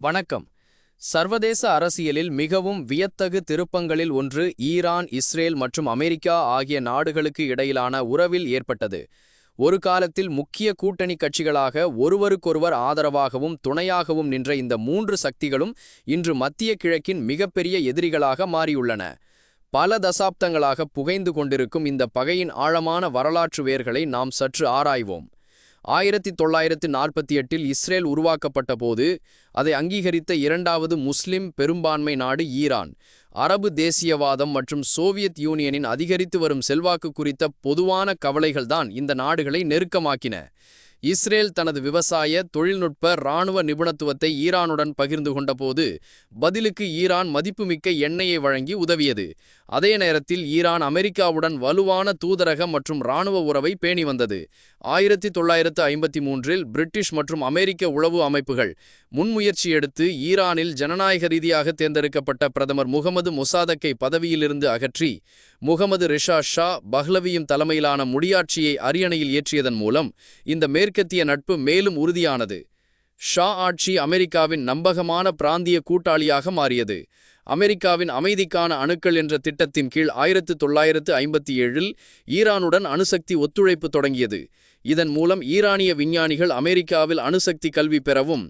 வணக்கம். சர்வதேச அரசியலில் மிகவும் வியத்தகு திருப்பங்களில் ஒன்று ஈரான் இஸ்ரேல் மற்றும் அமெரிக்கா ஆகிய நாடுகளுக்கு இடையிலான உறவில் ஏற்பட்டது. ஒரு காலத்தில் முக்கிய கூட்டணி கட்சிகளாக ஒருவருக்கொருவர் ஆதரவாகவும் துணையாகவும் நின்ற இந்த மூன்று சக்திகளும் இன்று மத்திய கிழக்கின் மிகப்பெரிய எதிரிகளாக மாறியுள்ளன. பல தசாப்தங்களாக புகைந்து கொண்டிருக்கும் இந்த பகையின் ஆழமான வரலாற்று வேர்களை நாம் சற்று ஆராய்வோம். ஆயிரத்தி தொள்ளாயிரத்து நாற்பத்தி எட்டில் இஸ்ரேல் உருவாக்கப்பட்ட போது அதை அங்கீகரித்த இரண்டாவது முஸ்லிம் பெரும்பான்மை நாடு ஈரான். அரபு தேசியவாதம் மற்றும் சோவியத் யூனியனின் அதிகரித்து வரும் செல்வாக்கு குறித்த பொதுவான கவலைகள்தான் இந்த நாடுகளை நெருக்கமாக்கின. இஸ்ரேல் தனது விவசாய தொழில்நுட்ப இராணுவ நிபுணத்துவத்தை ஈரானுடன் பகிர்ந்து கொண்டபோது பதிலுக்கு ஈரான் மதிப்புமிக்க எண்ணெயை வழங்கி உதவியது. அதே நேரத்தில் ஈரான் அமெரிக்காவுடன் வலுவான தூதரக மற்றும் இராணுவ உறவை பேணி வந்தது. ஆயிரத்தி தொள்ளாயிரத்து ஐம்பத்தி மூன்றில் பிரிட்டிஷ் மற்றும் அமெரிக்க உளவு அமைப்புகள் முன்முயற்சி எடுத்து ஈரானில் ஜனநாயக ரீதியாக தேர்ந்தெடுக்கப்பட்ட பிரதமர் முகமது முசாதக்கை பதவியிலிருந்து அகற்றி முகமது ரிஷா ஷா பஹ்லவியும் தலைமையிலான முடியாட்சியை அரியணையில் ஏற்றியதன் மூலம் இந்த மேற்கத்திய நட்பு மேலும் உறுதியானது. ஷா ஆட்சி அமெரிக்காவின் நம்பகமான பிராந்திய கூட்டாளியாக மாறியது. அமெரிக்காவின் அமைதிக்கான அணுக்கள் என்ற திட்டத்தின் கீழ் ஆயிரத்து தொள்ளாயிரத்து ஐம்பத்தி ஏழில் ஈரானுடன் அணுசக்தி ஒத்துழைப்பு தொடங்கியது. இதன் மூலம் ஈரானிய விஞ்ஞானிகள் அமெரிக்காவில் அணுசக்தி கல்வி பெறவும்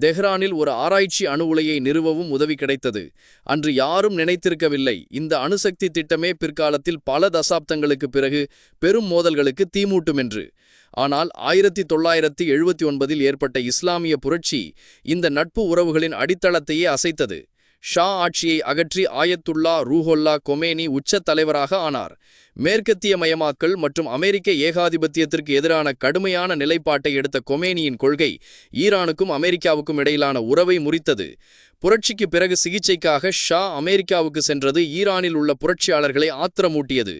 தெஹ்ரானில் ஒரு ஆராய்ச்சி அணு உலையை நிறுவவும் உதவி கிடைத்தது. அன்று யாரும் நினைத்திருக்கவில்லை இந்த அணுசக்தி திட்டமே பிற்காலத்தில் பல தசாப்தங்களுக்கு பிறகு பெரும் மோதல்களுக்கு தீமூட்டும் என்று ஆனால் ஆயிரத்தி தொள்ளாயிரத்தி எழுபத்தி ஒன்பதில் ஏற்பட்ட இஸ்லாமிய புரட்சி இந்த நட்பு உறவுகளின் அடித்தளத்தையே அசைத்தது. ஷா ஆட்சியை அகற்றி ஆயத்துல்லா ரூஹொல்லா கொமேனி உச்சத் தலைவராக ஆனார். மேற்கத்திய மயமாக்கல் மற்றும் அமெரிக்க ஏகாதிபத்தியத்திற்கு எதிரான கடுமையான நிலைப்பாட்டை எடுத்த கொமேனியின் கொள்கை ஈரானுக்கும் அமெரிக்காவுக்கும் இடையிலான உறவை முறித்தது. புரட்சிக்கு பிறகு சிகிச்சைக்காக ஷா அமெரிக்காவுக்கு சென்றது ஈரானில் உள்ள புரட்சியாளர்களை ஆத்திரமூட்டியது.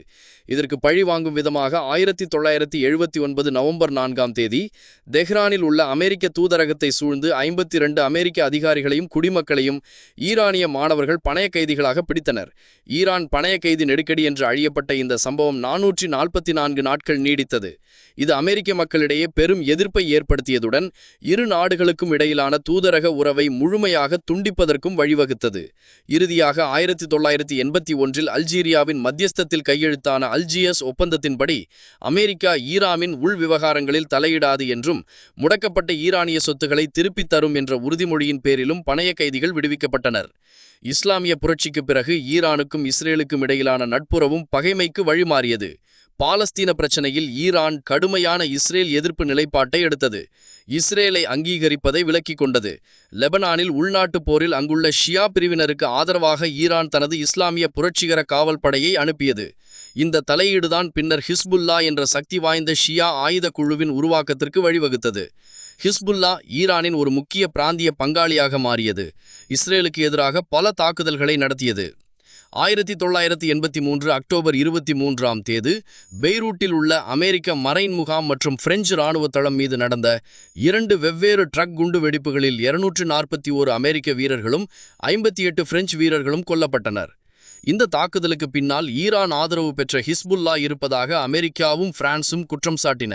இதற்கு பழி வாங்கும் விதமாக ஆயிரத்தி தொள்ளாயிரத்தி எழுபத்தி ஒன்பது நவம்பர் நான்காம் தேதி தெஹ்ரானில் உள்ள அமெரிக்க தூதரகத்தை சூழ்ந்து ஐம்பத்தி இரண்டு அமெரிக்க அதிகாரிகளையும் குடிமக்களையும் ஈரானிய மாணவர்கள் பணைய கைதிகளாக பிடித்தனர். ஈரான் பணைய கைதி நெருக்கடி என்று அழியப்பட்ட இந்த சம்பவம் நானூற்றி நாற்பத்தி நான்கு நாட்கள் நீடித்தது. இது அமெரிக்க மக்களிடையே பெரும் எதிர்ப்பை ஏற்படுத்தியதுடன் இரு நாடுகளுக்கும் இடையிலான தூதரக உறவை முழுமையாக துண்டிப்பதற்கும் வழிவகுத்தது. இறுதியாக ஆயிரத்தி தொள்ளாயிரத்தி எண்பத்தி ஒன்றில் அல்ஜீரியாவின் மத்தியஸ்தத்தில் கையெழுத்தான அல்ஜியஸ் ஒப்பந்தத்தின்படி அமெரிக்கா ஈராமின் உள் விவகாரங்களில் தலையிடாது என்றும் முடக்கப்பட்ட ஈரானிய சொத்துக்களை திருப்பித் தரும் என்ற உறுதிமொழியின் பேரிலும் பணைய கைதிகள் விடுவிக்கப்பட்டனர். இஸ்லாமிய புரட்சிக்கு பிறகு ஈரானுக்கும் இஸ்ரேலுக்கும் இடையிலான நட்புறவும் பகைமைக்கு வழிமாறியது. பாலஸ்தீன பிரச்சனையில் ஈரான் கடுமையான இஸ்ரேல் எதிர்ப்பு நிலைப்பாட்டை எடுத்தது. இஸ்ரேலை அங்கீகரிப்பதை விலக்கிக் கொண்டது. லெபனானில் உள்நாட்டுப் போரில் அங்குள்ள ஷியா பிரிவினருக்கு ஆதரவாக ஈரான் தனது இஸ்லாமிய புரட்சிகர காவல் படையை அனுப்பியது. இந்த தலையீடுதான் பின்னர் ஹிஸ்புல்லா என்ற சக்தி வாய்ந்த ஷியா ஆயுத குழுவின் உருவாக்கத்திற்கு வழிவகுத்தது. ஹிஸ்புல்லா ஈரானின் ஒரு முக்கிய பிராந்திய பங்காளியாக மாறியது. இஸ்ரேலுக்கு எதிராக பல தாக்குதல்களை நடத்தியது. ஆயிரத்தி தொள்ளாயிரத்தி எண்பத்தி மூன்று அக்டோபர் இருபத்தி மூன்றாம் தேதி பெய்ரூட்டில் உள்ள அமெரிக்க மரைன் முகாம் மற்றும் பிரெஞ்சு இராணுவ தளம் மீது நடந்த இரண்டு வெவ்வேறு ட்ரக் குண்டு வெடிப்புகளில் இருநூற்று நாற்பத்தி ஓரு அமெரிக்க வீரர்களும் ஐம்பத்தி எட்டு பிரெஞ்சு வீரர்களும் கொல்லப்பட்டனர். இந்த தாக்குதலுக்கு பின்னால் ஈரான் ஆதரவு பெற்ற ஹிஸ்புல்லா இருப்பதாக அமெரிக்காவும் பிரான்சும் குற்றம் சாட்டின.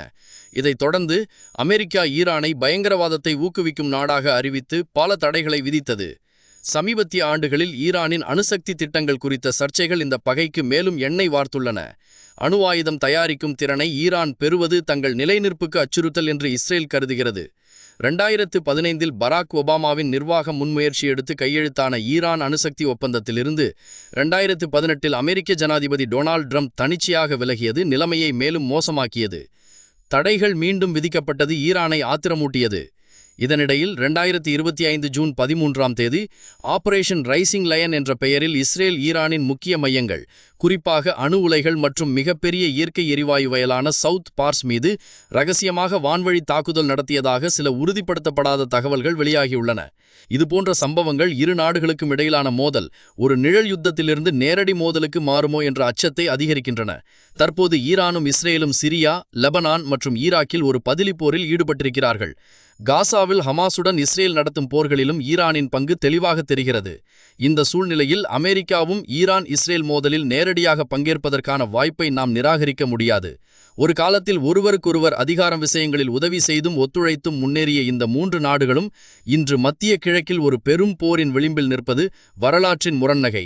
இதைத் தொடர்ந்து அமெரிக்கா ஈரானை பயங்கரவாதத்தை ஊக்குவிக்கும் நாடாக அறிவித்து பல தடைகளை விதித்தது. சமீபத்திய ஆண்டுகளில் ஈரானின் அணுசக்தி திட்டங்கள் குறித்த சர்ச்சைகள் இந்த பகைக்கு மேலும் எண்ணெய் வார்த்துள்ளன. அணு ஆயுதம் தயாரிக்கும் திறனை ஈரான் பெறுவது தங்கள் நிலைநிற்புக்கு அச்சுறுத்தல் என்று இஸ்ரேல் கருதுகிறது. ரெண்டாயிரத்து பதினைந்தில் பராக் ஒபாமாவின் நிர்வாக முன்முயற்சி எடுத்து கையெழுத்தான ஈரான் அணுசக்தி ஒப்பந்தத்திலிருந்து ரெண்டாயிரத்து பதினெட்டில் அமெரிக்க ஜனாதிபதி டொனால்ட் ட்ரம்ப் தனிச்சையாக விலகியது நிலைமையை மேலும் மோசமாக்கியது. தடைகள் மீண்டும் விதிக்கப்பட்டது ஈரானை ஆத்திரமூட்டியது. இதனிடையில் ரெண்டாயிரத்தி இருபத்தி ஐந்து ஜூன் பதிமூன்றாம் தேதி ஆபரேஷன் ரைசிங் லயன் என்ற பெயரில் இஸ்ரேல் ஈரானின் முக்கிய மையங்கள் குறிப்பாக அணு உலைகள் மற்றும் மிகப்பெரிய இயற்கை எரிவாயு வயலான சவுத் பார்ஸ் மீது ரகசியமாக வான்வழி தாக்குதல் நடத்தியதாக சில உறுதிப்படுத்தப்படாத தகவல்கள் வெளியாகியுள்ளன. இதுபோன்ற சம்பவங்கள் இரு நாடுகளுக்கும் இடையிலான மோதல் ஒரு நிழல் யுத்தத்திலிருந்து நேரடி மோதலுக்கு மாறுமோ என்ற அச்சத்தை அதிகரிக்கின்றன. தற்போது ஈரானும் இஸ்ரேலும் சிரியா லெபனான் மற்றும் ஈராக்கில் ஒரு பதிலி போரில் ஈடுபட்டிருக்கிறார்கள். காசாவில் ஹமாசுடன் இஸ்ரேல் நடத்தும் போர்களிலும் ஈரானின் பங்கு தெளிவாக தெரிகிறது. இந்த சூழ்நிலையில் அமெரிக்காவும் ஈரான் இஸ்ரேல் மோதலில் நேரடியாக பங்கேற்பதற்கான வாய்ப்பை நாம் நிராகரிக்க முடியாது. ஒரு காலத்தில் ஒருவருக்கொருவர் அதிகாரம் விஷயங்களில் உதவி செய்தும் ஒத்துழைத்தும் முன்னேறிய இந்த மூன்று நாடுகளும் இன்று மத்திய கிழக்கில் ஒரு பெரும் போரின் விளிம்பில் நிற்பது வரலாற்றின் முரண்நகை